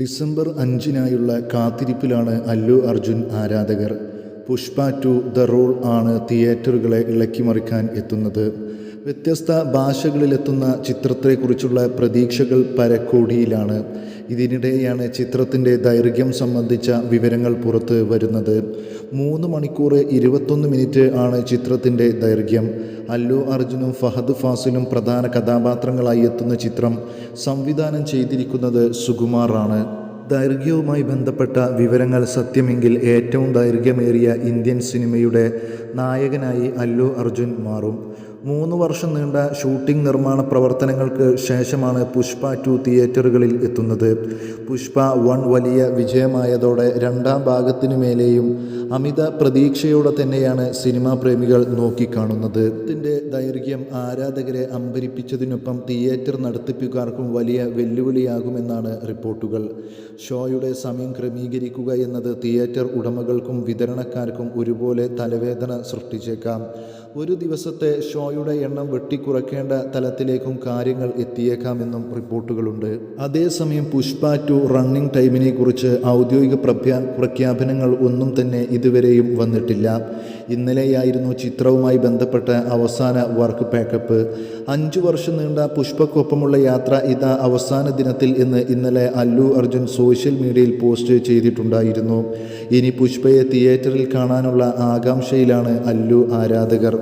December അഞ്ചിനായുള്ള കാത്തിരിപ്പിലാണ് അല്ലു അർജുൻ ആരാധകർ. പുഷ്പ ടു ദ റോൾ ആണ് തിയേറ്ററുകളെ ഇളക്കിമറിക്കാൻ എത്തുന്നത്. വ്യത്യസ്ത ഭാഷകളിലെത്തുന്ന ചിത്രത്തെക്കുറിച്ചുള്ള പ്രതീക്ഷകൾ പരക്കോടിയിലാണ്. ഇതിനിടെയാണ് ചിത്രത്തിന്റെ ദൈർഘ്യം സംബന്ധിച്ച വിവരങ്ങൾ പുറത്ത് വരുന്നത്. മൂന്ന് മണിക്കൂർ ഇരുപത്തൊന്ന് മിനിറ്റ് ആണ് ചിത്രത്തിന്റെ ദൈർഘ്യം. അല്ലു അർജുനും ഫഹദ് ഫാസിലും പ്രധാന കഥാപാത്രങ്ങളായി എത്തുന്ന ചിത്രം സംവിധാനം ചെയ്തിരിക്കുന്നത് സുകുമാറാണ്. ദൈർഘ്യവുമായി ബന്ധപ്പെട്ട വിവരങ്ങൾ സത്യമെങ്കിൽ ഏറ്റവും ദൈർഘ്യമേറിയ ഇന്ത്യൻ സിനിമയുടെ നായകനായി അല്ലു അർജുൻ മാറും. മൂന്ന് വർഷം നീണ്ട ഷൂട്ടിംഗ് നിർമ്മാണ പ്രവർത്തനങ്ങൾക്ക് ശേഷമാണ് പുഷ്പ ടു തിയേറ്ററുകളിൽ എത്തുന്നത്. പുഷ്പ വൺ വലിയ വിജയമായതോടെ രണ്ടാം ഭാഗത്തിനു മേലെയും അമിത പ്രതീക്ഷയോടെ തന്നെയാണ് സിനിമാ പ്രേമികൾ നോക്കിക്കാണുന്നത്. ഇതിന്റെ ദൈർഘ്യം ആരാധകരെ അമ്പരിപ്പിച്ചതിനൊപ്പം തിയേറ്റർ നടത്തിപ്പുകാർക്കും വലിയ വെല്ലുവിളിയാകുമെന്നാണ് റിപ്പോർട്ടുകൾ. ഷോയുടെ സമയം ക്രമീകരിക്കുക എന്നത് തിയേറ്റർ ഉടമകൾക്കും വിതരണക്കാർക്കും ഒരുപോലെ തലവേദന സൃഷ്ടിച്ചേക്കാം. ഒരു ദിവസത്തെ ഷോയുടെ എണ്ണം വെട്ടിക്കുറയ്ക്കേണ്ട തലത്തിലേക്കും കാര്യങ്ങൾ എത്തിയേക്കാമെന്നും റിപ്പോർട്ടുകളുണ്ട്. അതേസമയം പുഷ്പ ടു റണ്ണിംഗ് ടൈമിനെ കുറിച്ച് ഔദ്യോഗിക പ്രഖ്യാ പ്രഖ്യാപനങ്ങൾ ഒന്നും തന്നെ ഇതുവരെയും വന്നിട്ടില്ല. ഇന്നലെയായിരുന്നു ചിത്രവുമായി ബന്ധപ്പെട്ട അവസാന വർക്ക് പാക്കപ്പ്. അഞ്ചു വർഷം നീണ്ട പുഷ്പക്കൊപ്പമുള്ള യാത്ര ഇതാ അവസാന ദിനത്തിൽ എന്ന് ഇന്നലെ അല്ലു അർജുൻ സോഷ്യൽ മീഡിയയിൽ പോസ്റ്റ് ചെയ്തിട്ടുണ്ടായിരുന്നു. ഇനി പുഷ്പയെ തിയേറ്ററിൽ കാണാനുള്ള ആകാംക്ഷയിലാണ് അല്ലു ആരാധകർ.